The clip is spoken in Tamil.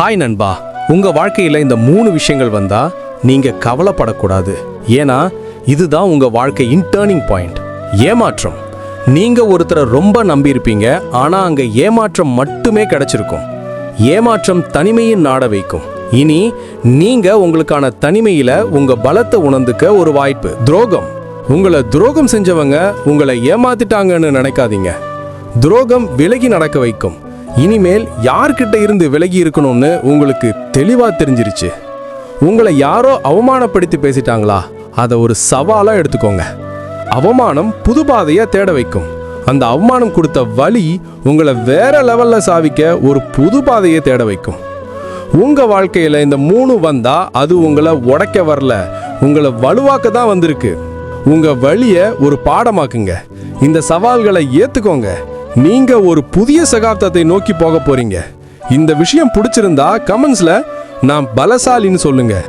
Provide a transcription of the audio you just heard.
ஹாய் நண்பா. உங்கள் வாழ்க்கையில் இந்த மூணு விஷயங்கள் வந்தால் நீங்கள் கவலைப்படக்கூடாது. ஏன்னா இதுதான் உங்கள் வாழ்க்கையின் டேர்னிங் பாயிண்ட் ஏமாற்றம். நீங்கள் ஒருத்தரை ரொம்ப நம்பியிருப்பீங்க ஆனால் அங்கே ஏமாற்றம் மட்டுமே கிடச்சிருக்கும். ஏமாற்றம் தனிமையின் நாட வைக்கும். இனி நீங்கள் உங்களுக்கான தனிமையில் உங்கள் பலத்தை உணர்ந்துக்க ஒரு வாய்ப்பு. துரோகம். உங்களை துரோகம் செஞ்சவங்க உங்களை ஏமாத்திட்டாங்கன்னு நினைக்காதீங்க. துரோகம் விலகி நடக்க வைக்கும். இனிமேல் யார்கிட்ட இருந்து விலகி இருக்கணும்னு உங்களுக்கு தெளிவாக தெரிஞ்சிருச்சு. உங்களை யாரோ அவமானப்படுத்தி பேசிட்டாங்களா? அதை ஒரு சவாலாக எடுத்துக்கோங்க. அவமானம் புது பாதையை தேட வைக்கும். அந்த அவமானம் கொடுத்த வழி உங்களை வேற லெவலில் சாவிக்க ஒரு புது பாதையை தேட வைக்கும். உங்கள் வாழ்க்கையில் இந்த மூணு வந்தால் அது உங்களை உடைக்க வரல. உங்களை வலுவாக்க தான் வந்திருக்கு. உங்கள் வழியை ஒரு பாடமாக்குங்க. இந்த சவால்களை ஏற்றுக்கோங்க நீங்க ஒரு புதிய சகாப்தத்தை நோக்கி போக போறீங்க. இந்த விஷயம் பிடிச்சிருந்தா கமெண்ட்ஸ்ல நான் பலசாலின்னு சொல்லுங்க.